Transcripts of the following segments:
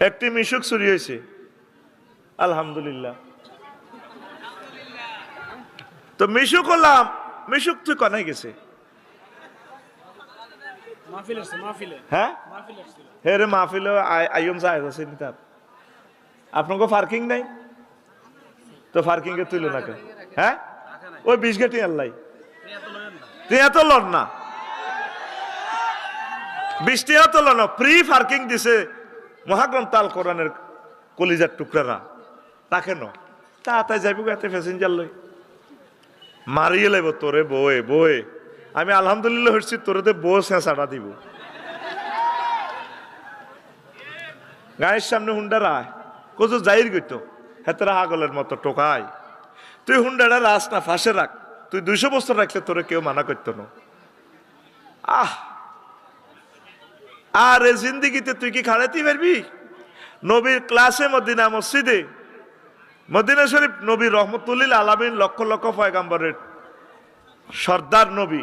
একটি মিশুক চুরি হয়েছে। আলহামদুলিল্লাহ। তো মিশুক হলাম মিশুক তুই কনাই গেছে? মাহফিল হ্যাঁ? মাহফিল আসছিল হে রে মাহফিল আইম যায় আছে তার। আপনাকে পার্কিং নাই? তো পার্কিং এ তুইল না হ্যাঁ? ওই বিশ গেটি আল্লাহ তুই এত লড় না। বৃষ্টি এত লড় না ফ্রি পার্কিং দিছে। মহাগ্রন্থ আল কোরআনের কলিজার টুকরারা, তা তাই যাইব এতে প্যাসেঞ্জার লই। মারিয়ে লাইব, তোরে বয়ে বয়ে আমি আলহামদুলিল্লাহ হচ্ছি তোরে তো বউ চেঁচাটা দিব। গায়ের সামনে হুন্ডা রায়। কোজো জাহির গইত হেতরা আগলের মতো টোকাই তুই হুন্ডাটা রাস না, ফাঁসে রাখ। তুই দুইশো বছর রাখলে তোরে কেউ মানা করতো না। আহ! আর এ জিন্দিগিতে তুই কি খাড়াতে পারবি? নবীর ক্লাসে মদিনা মসজিদে। মদিনা শরীফ নবী রহমতুল্লিল আলামিন লক্ষ লক্ষ পয়গাম্বরের সর্দার নবী।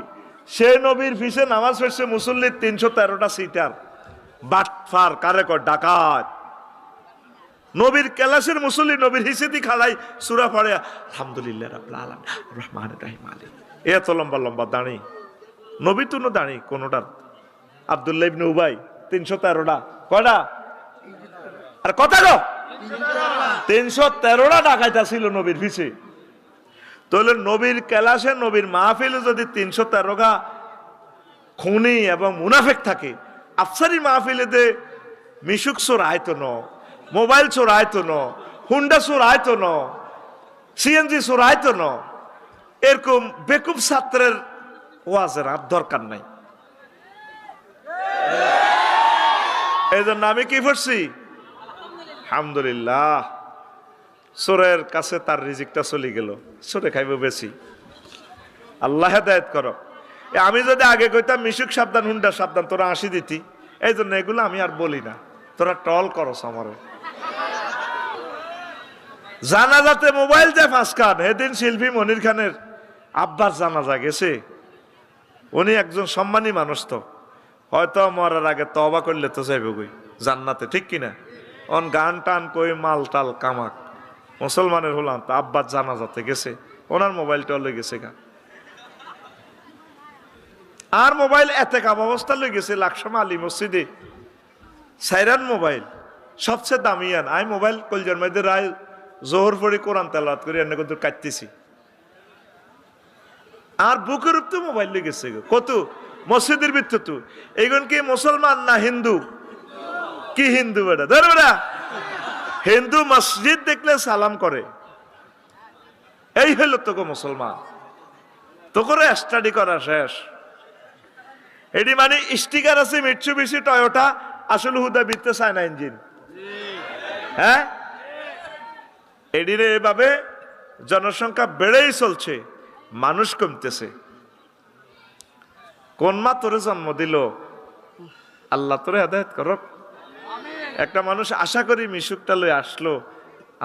সে নবীর ফিসে নামাজ পড়ছে মুসল্লির তিনশো তেরোটা সিটার। বাটফার কারে কর ডাকাত। নবীর কেলাসের মুসল্লি নবীর হিসেদি খালাই সুরা পড়ে, আলহামদুলিল্লাহ রহমান রহিম আলী। এত লম্বা লম্বা দাঁড়ি। নবী তুনো দাঁড়ি, কোনোটার আবদুল্লাহ ইবনে উবাই, তিনশো তেরোটা। কয়টা? আর কথা গো তিনশো তেরোটা ডাকাইতা ছিল নবীর ফিসে তাহলে নবীর কেলাসে নবীর মাহফিলে যদি তিনশো তেরোগা খুনি এবং মুনাফেক থাকে, আফসারি মাহফিলেতে মিশুক চোর আয়তো ন, মোবাইল চোর আয়তো ন, হুন্ডা চোর আয়তো ন, সিএনজি চোর আয়তো ন, এরকম বেকুব ছাত্রের ওয়াজের আর দরকার নাই। এই জন্য আমি কি করছি আলহামদুলিল্লাহ সোরের কাছে তার রিজিকটা চলে গেল। চোরে খাইব বেশি। আল্লাহ হেদায়ত করো। আমি যদি আগে কইতাম, মিশুক সাবধান, হুন্ডা সাবধান, তোরা আসি দিতি। এই জন্য এগুলো আমি আর বলি না। তোরা টল করস আমারে। জানাজাতে মোবাইল যে ফাঁস খান, সেদিন শিল্পী মনির খানের আব্বাস জানাজা গেছে। উনি একজন সম্মানী মানুষ তো। হয়তো মরার আগে তবা করলে তো যাইব গই জান্নাতে, ঠিক কিনা? অন গান টান কই, মাল টাল, কামাক। মুসলমানের হলাম তো আব্বাস জানাজাতে গেছে। ওনার মোবাইলটা লই গেছে গা। আর মোবাইল এতে কাম অবস্থা লই গেছে লাকসাম আলী মসজিদে। সাইরান মোবাইল, সবচেয়ে দামি আন। আই মোবাইল কলজার মধ্যে রায় জোহর পড়ে কোরআন তেলাত করে, এনে কিন্তু কাটতেছি। আর বুকের উপরে মোবাইল লই গেছে গো। কত? মসজিদের তো। এইগুন কি মুসলমান না হিন্দু? কি হিন্দু বেটা? ধর বেটা। হিন্দু মসজিদ দেখলে সালাম করে। এই হইল তোকে মুসলমান। তো করে স্টাডি করা শেষ। এটি মানে স্টিকার আছে মিটসু বেশি টয়োটা আসলে হুদা বিত্তে চায় না ইঞ্জিন। হ্যাঁ? এডিরে এভাবে জনসংখ্যা বেড়েই চলছে, মানুষ কমতেছে। কোন মা তোরে জন্ম দিল? আল্লাহ তোরে হেদায়ত করক। একটা মানুষ আশা করি মিশুকটা লই আসলো,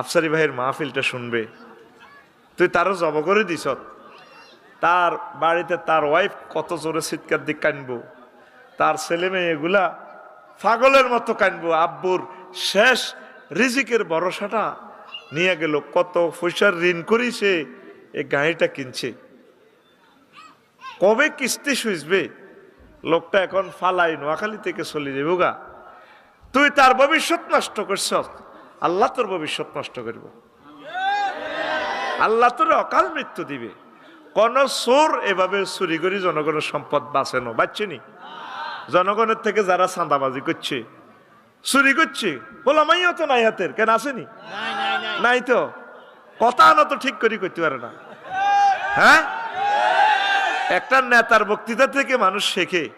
আফসারি ভাইয়ের মাহফিলটা শুনবে। তুই তারও জব করে দিস তার বাড়িতে তার ওয়াইফ কত জোরে চিৎকার দিক কানবো। তার ছেলে মেয়ে এগুলা পাগলের মতো কানবো। আব্বুর শেষ রিজিকের ভরসাটা নিয়ে গেল। কত পয়সার ঋণ করি সে এই গাড়িটা কিনছে। কবে কিস্তি সুইচবে? লোকটা এখন ফালাই নোয়াখালী থেকে চলে যাব গা তুই তার ভবিষ্যৎ নষ্ট করছ। আল্লাহ তোর ভবিষ্যৎ নষ্ট করব। আল্লাহ তোর অকাল মৃত্যু দিবে। কোন চোর এভাবে চুরি করি জনগণের সম্পদ বাঁচেনো বাচ্চেনি জনগণের থেকে যারা চাঁদাবাজি করছে চুরি করছে বলামাইও তো নাই হাতের কেন আসেনি নাই তো? কথা আনা তো ঠিক করি করতে পারে না। হ্যাঁ? একটা নেতার বক্তৃতা থেকে মানুষ শেখে।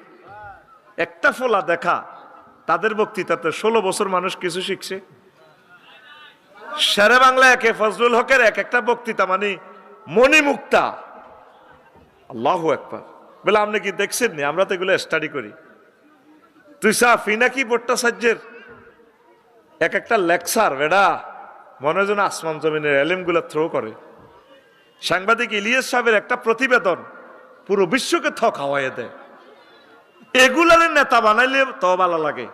একটা ফোলা দেখা, তাদের বক্তৃতাতে ষোলো বছর মানুষ কিছু শিখছে। শেরে বাংলা একে, ফজলুল হকের এক একটা বক্তৃতা মানে মণিমুক্তা। আল্লাহ একবার বলে, আপনি কি দেখছেন নি? আমরা তো এগুলো স্টাডি করি। তুই সা ফিনাকি ভট্টাচার্যের এক একটা লেকচার, বেডা। মনে যেন আসমান জমিনের এলেমগুলো থ্রো করে। সাংবাদিক ইলিয়াস সাহেবের একটা প্রতিবেদন। পুরো বিশ্বকে থ খাওয়াইয়ে দেয়। এগুলারে নেতা বানাইলে তো ভালো লাগে।